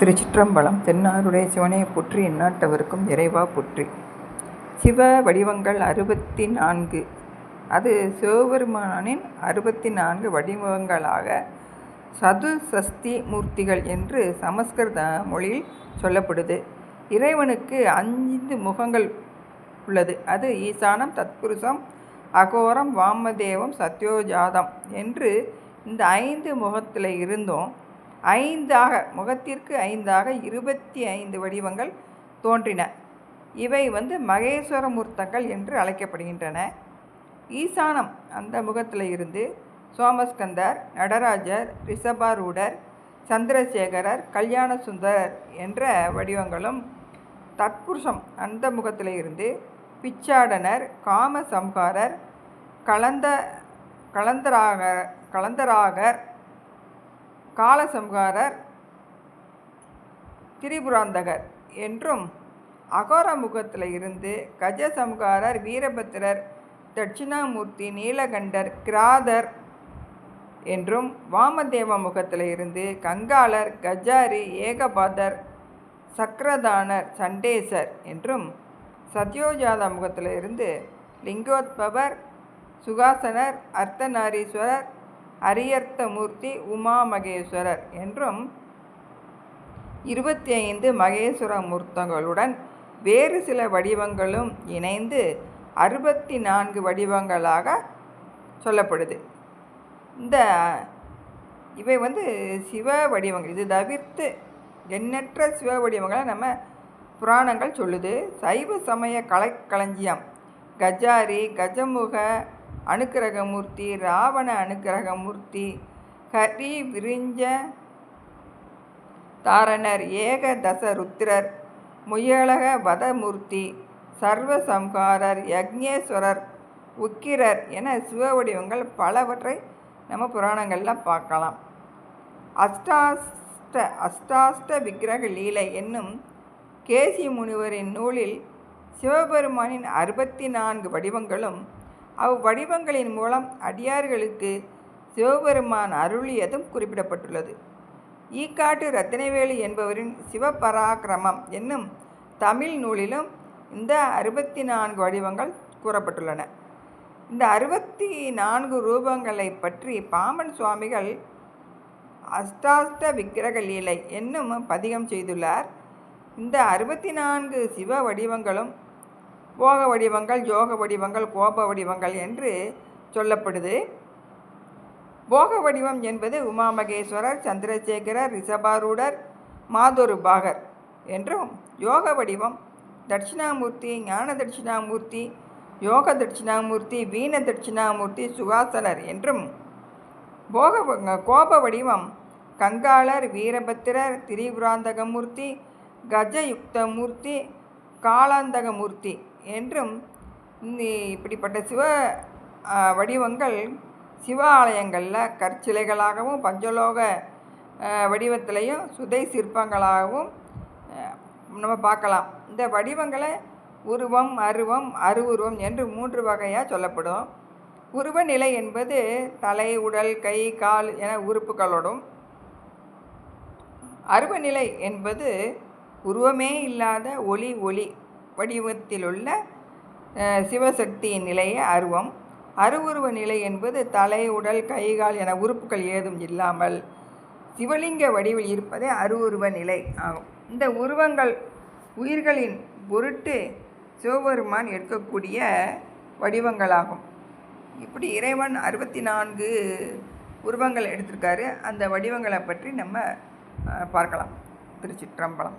திருச்சிற்றம்பலம் தென்னாருடைய சிவனையை புற்றி இந்நாட்டவருக்கும் இறைவா புற்றி. சிவ வடிவங்கள் அறுபத்தி நான்கு அது சிவபெருமானின் அறுபத்தி நான்கு வடிவங்களாக சதுசஸ்தி மூர்த்திகள் என்று சமஸ்கிருத மொழியில் சொல்லப்படுது. இறைவனுக்கு ஐந்து முகங்கள் உள்ளது. அது ஈசானம் தத்புருஷம் அகோரம் வாமதேவம் சத்யோஜாதம் என்று இந்த ஐந்து முகத்தில் இருந்தும் ஐந்தாக முகத்திற்கு ஐந்தாக இருபத்தி ஐந்து வடிவங்கள் தோன்றின. இவை வந்து மகேஸ்வர மூர்த்தங்கள் என்று அழைக்கப்படுகின்றன. ஈசானம் அந்த முகத்தில் இருந்து சோமஸ்கந்தர் நடராஜர் ரிஷபாரூடர் சந்திரசேகரர் கல்யாண சுந்தரர் என்ற வடிவங்களும் தத்புருஷம் அந்த முகத்தில் இருந்து பிச்சாடனர் காமசம்ஹாரர் கலந்த கலந்தராக கலந்தராகர் காலசம்ஹாரர் திரிபுராந்தகர் என்றும் அகோர முகத்தில் இருந்து கஜசம்ஹாரர் வீரபத்திரர் தட்சிணாமூர்த்தி நீலகண்டர் கிராதர் என்றும் வாமதேவ முகத்தில் இருந்து கங்காளர் கஜாரி ஏகபாதர் சக்கரதானர் சண்டேசர் என்றும் சத்யோஜாத முகத்தில் இருந்து லிங்கோத்பவர் சுகாசனர் அர்த்தநாரீஸ்வரர் அரியர்த்தமூர்த்தி உமா மகேஸ்வரர் என்றும் இருபத்தி ஐந்து மகேஸ்வர மூர்த்தங்களுடன் வேறு சில வடிவங்களும் இணைந்து அறுபத்தி நான்கு வடிவங்களாக சொல்லப்படுது. இந்த இவை வந்து சிவ வடிவங்கள். இது தவிர்த்து எண்ணற்ற சிவ வடிவங்களை நம்ம புராணங்கள் சொல்லுது. சைவ சமய கலைக்களஞ்சியம் கஜாரி கஜமுக அனுக்கிரகமூர்த்தி ராவண அனுக்கிரகமூர்த்தி ஹரி விரிஞ்ச தாரணர் ஏகதச ருத்திரர் முயலக வதமூர்த்தி சர்வசம்ஹாரர் யக்ஞேஸ்வரர் உக்கிரர் என சிவ வடிவங்கள் பலவற்றை நம்ம புராணங்களில் பார்க்கலாம். அஷ்டாஷ்ட அஷ்டாஷ்ட விக்கிரக லீலை என்னும் கேசி முனிவரின் நூலில் சிவபெருமானின் அறுபத்தி நான்கு வடிவங்களும் அவ்வடிவங்களின் மூலம் அடியார்களுக்கு சிவபெருமான் அருளியதும் குறிப்பிடப்பட்டுள்ளது. ஈக்காட்டு ரத்தினவேலு என்பவரின் சிவபராக்கிரமம் என்னும் தமிழ் நூலிலும் இந்த அறுபத்தி நான்கு வடிவங்கள் கூறப்பட்டுள்ளன. இந்த அறுபத்தி நான்கு ரூபங்களை பற்றி பாமன் சுவாமிகள் அஷ்டாஷ்ட விக்கிரக லீலை என்னும் பதிகம் செய்துள்ளார். இந்த அறுபத்தி நான்கு சிவ வடிவங்களும் போக வடிவங்கள் யோக வடிவங்கள் கோப வடிவங்கள் என்று சொல்லப்படுது. போக வடிவம் என்பது உமாமகேஸ்வரர் சந்திரசேகரர் ரிஷபாரூடர் மாதொரு பாகர் என்றும் யோக வடிவம் தட்சிணாமூர்த்தி ஞான தட்சிணாமூர்த்தி யோக தட்சிணாமூர்த்தி வீண தட்சிணாமூர்த்தி சுகாசனர் என்றும் போக கோப வடிவம் கங்காளர் வீரபத்திரர் திரிபுராந்தகமூர்த்தி கஜயுக்தமூர்த்தி காலாந்தகமூர்த்தி என்றும் இப்படிப்பட்ட சிவ வடிவங்கள் சிவ ஆலயங்களில் கற்சிலைகளாகவும் பஞ்சலோக வடிவத்திலையும் சுதை சிற்பங்களாகவும் நம்ம பார்க்கலாம். இந்த வடிவங்களை உருவம் அருவம் அருவுருவம் என்று மூன்று வகையாக சொல்லப்படும். உருவநிலை என்பது தலை உடல் கை கால் என உறுப்புகளோடும் அருவநிலை என்பது உருவமே இல்லாத ஒளி ஒளி வடிவத்திலுள்ள சிவசக்தியின் நிலையே அருவம். அருவுருவ நிலை என்பது தலை உடல் கைகால் என உறுப்புகள் ஏதும் இல்லாமல் சிவலிங்க வடிவில் இருப்பதே அருவுருவ நிலை ஆகும். இந்த உருவங்கள் உயிர்களின் பொருட்டு சிவபெருமான் எடுக்கக்கூடிய வடிவங்களாகும். இப்படி இறைவன் அறுபத்தி நான்கு உருவங்கள் எடுத்திருக்காரு. அந்த வடிவங்களை பற்றி நம்ம பார்க்கலாம். திருச்சிற்றம்பலம்.